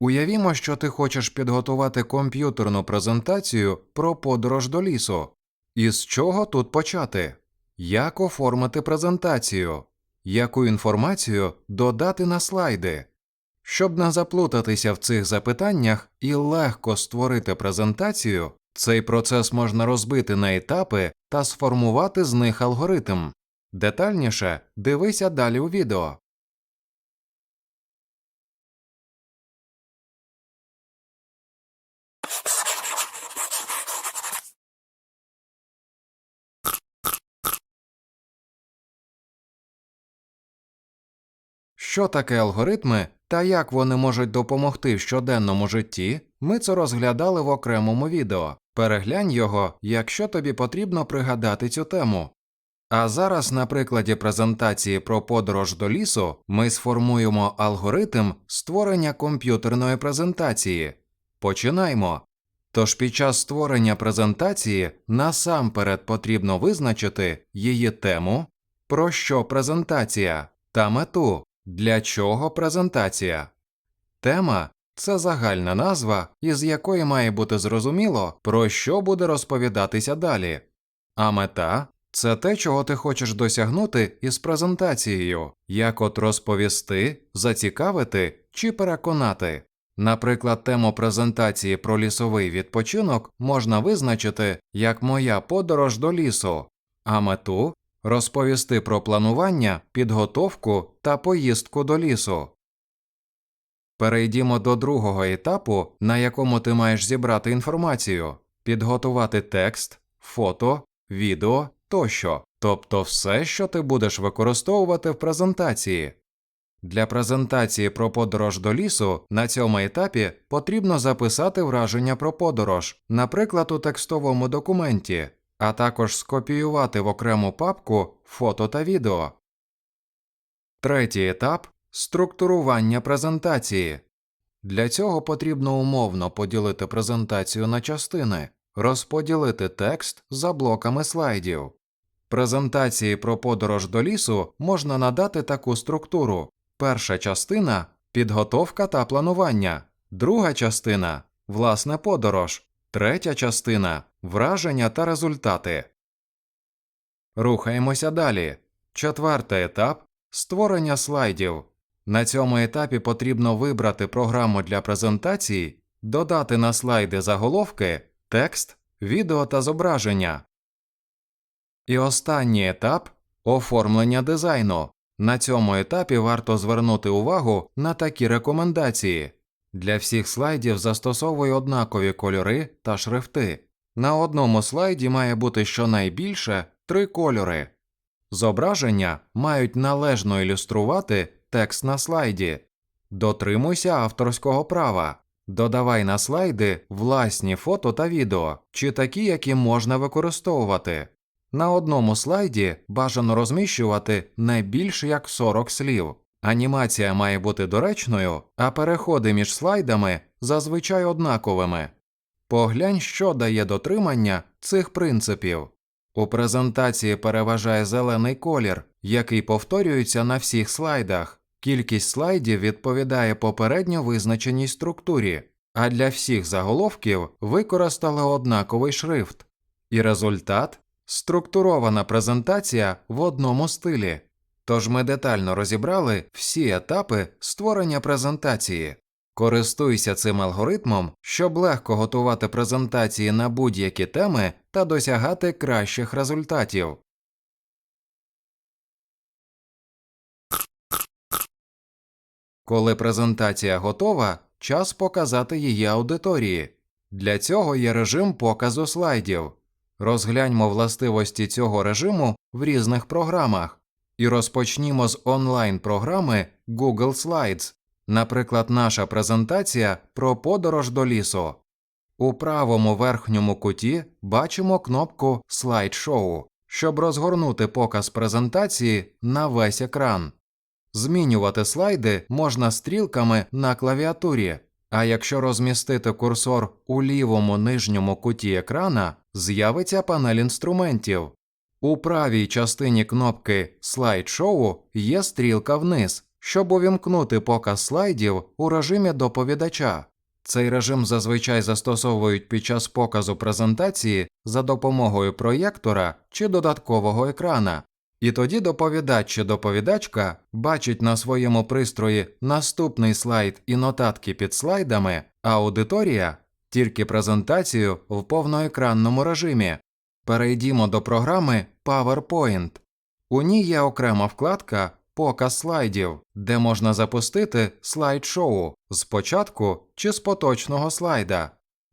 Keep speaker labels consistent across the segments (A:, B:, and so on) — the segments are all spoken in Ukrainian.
A: Уявімо, що ти хочеш підготувати комп'ютерну презентацію про подорож до лісу. Із чого тут почати? Як оформити презентацію? Яку інформацію додати на слайди? Щоб не заплутатися в цих запитаннях і легко створити презентацію, цей процес можна розбити на етапи та сформувати з них алгоритм. Детальніше дивися далі у відео. Що таке алгоритми та як вони можуть допомогти в щоденному житті, ми це розглядали в окремому відео. Переглянь його, якщо тобі потрібно пригадати цю тему. А зараз на прикладі презентації про подорож до лісу ми сформуємо алгоритм створення комп'ютерної презентації. Починаймо. Тож під час створення презентації насамперед потрібно визначити її тему, про що презентація та мету, для чого презентація. Тема це загальна назва, із якої має бути зрозуміло, про що буде розповідатися далі. А мета це те, чого ти хочеш досягнути із презентацією, як от розповісти, зацікавити чи переконати. Наприклад, тему презентації про лісовий відпочинок можна визначити як моя подорож до лісу, а мету розповісти про планування, підготовку та поїздку до лісу. Перейдімо до другого етапу, на якому ти маєш зібрати інформацію, підготувати текст, фото, відео тощо, тобто все, що ти будеш використовувати в презентації. Для презентації про подорож до лісу на цьому етапі потрібно записати враження про подорож, наприклад, у текстовому документі, а також скопіювати в окрему папку фото та відео. Третій етап структурування презентації. Для цього потрібно умовно поділити презентацію на частини, розподілити текст за блоками слайдів. Презентації про подорож до лісу можна надати таку структуру: перша частина підготовка та планування, друга частина власне подорож, третя частина враження та результати. Рухаємося далі. Четвертий етап створення слайдів. На цьому етапі потрібно вибрати програму для презентації, додати на слайди заголовки, текст, відео та зображення. І останній етап оформлення дизайну. На цьому етапі варто звернути увагу на такі рекомендації. Для всіх слайдів застосовуй однакові кольори та шрифти. На одному слайді має бути щонайбільше три кольори. Зображення мають належно ілюструвати текст на слайді. Дотримуйся авторського права. Додавай на слайди власні фото та відео, чи такі, які можна використовувати. На одному слайді бажано розміщувати не більш як 40 слів. Анімація має бути доречною, а переходи між слайдами зазвичай однаковими. Поглянь, що дає дотримання цих принципів. У презентації переважає зелений колір, який повторюється на всіх слайдах. Кількість слайдів відповідає попередньо визначеній структурі, а для всіх заголовків використали однаковий шрифт. І результат структурована презентація в одному стилі. Тож ми детально розібрали всі етапи створення презентації. Користуйся цим алгоритмом, щоб легко готувати презентації на будь-які теми та досягати кращих результатів. Коли презентація готова, час показати її аудиторії. Для цього є режим показу слайдів. Розгляньмо властивості цього режиму в різних програмах і розпочнімо з онлайн-програми Google Slides. Наприклад, наша презентація про подорож до лісу. У правому верхньому куті бачимо кнопку Слайд-шоу, щоб розгорнути показ презентації на весь екран. Змінювати слайди можна стрілками на клавіатурі, а якщо розмістити курсор у лівому нижньому куті екрана, з'явиться панель інструментів. У правій частині кнопки Слайд-шоу є стрілка вниз, щоб увімкнути показ слайдів у режимі доповідача. Цей режим зазвичай застосовують під час показу презентації за допомогою проєктора чи додаткового екрана. І тоді доповідач чи доповідачка бачить на своєму пристрої наступний слайд і нотатки під слайдами, а аудиторія тільки презентацію в повноекранному режимі. Перейдімо до програми PowerPoint. У ній є окрема вкладка Показ слайдів, де можна запустити слайд-шоу з початку чи з поточного слайда.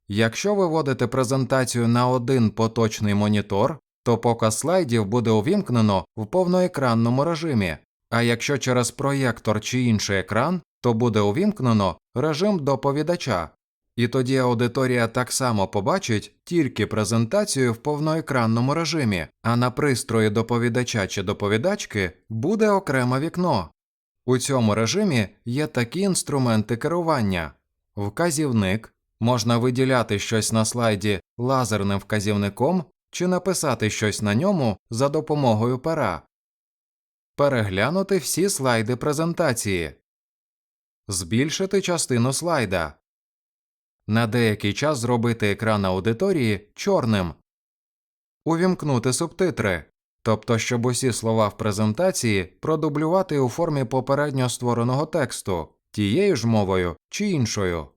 A: Якщо ви вводите презентацію на один поточний монітор, то показ слайдів буде увімкнено в повноекранному режимі, а якщо через проєктор чи інший екран, то буде увімкнено режим доповідача. І тоді аудиторія так само побачить тільки презентацію в повноекранному режимі, а на пристрої доповідача чи доповідачки буде окреме вікно. У цьому режимі є такі інструменти керування: вказівник, можна виділяти щось на слайді лазерним вказівником чи написати щось на ньому за допомогою пера, переглянути всі слайди презентації, збільшити частину слайда. На деякий час зробити екран аудиторії чорним, увімкнути субтитри, тобто, щоб усі слова в презентації продублювати у формі попередньо створеного тексту, тією ж мовою чи іншою.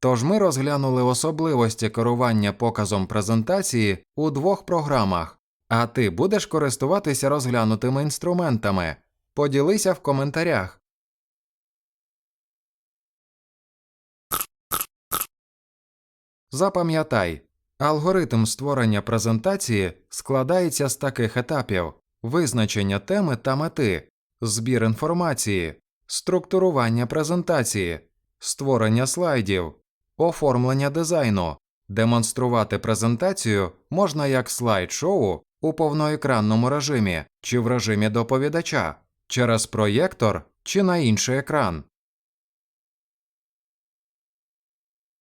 A: Тож ми розглянули особливості керування показом презентації у двох програмах, а ти будеш користуватися розглянутими інструментами. Поділися в коментарях. Запам'ятай, алгоритм створення презентації складається з таких етапів: визначення теми та мети, збір інформації, структурування презентації, створення слайдів, оформлення дизайну. Демонструвати презентацію можна як слайд-шоу у повноекранному режимі чи в режимі доповідача, через проєктор чи на інший екран.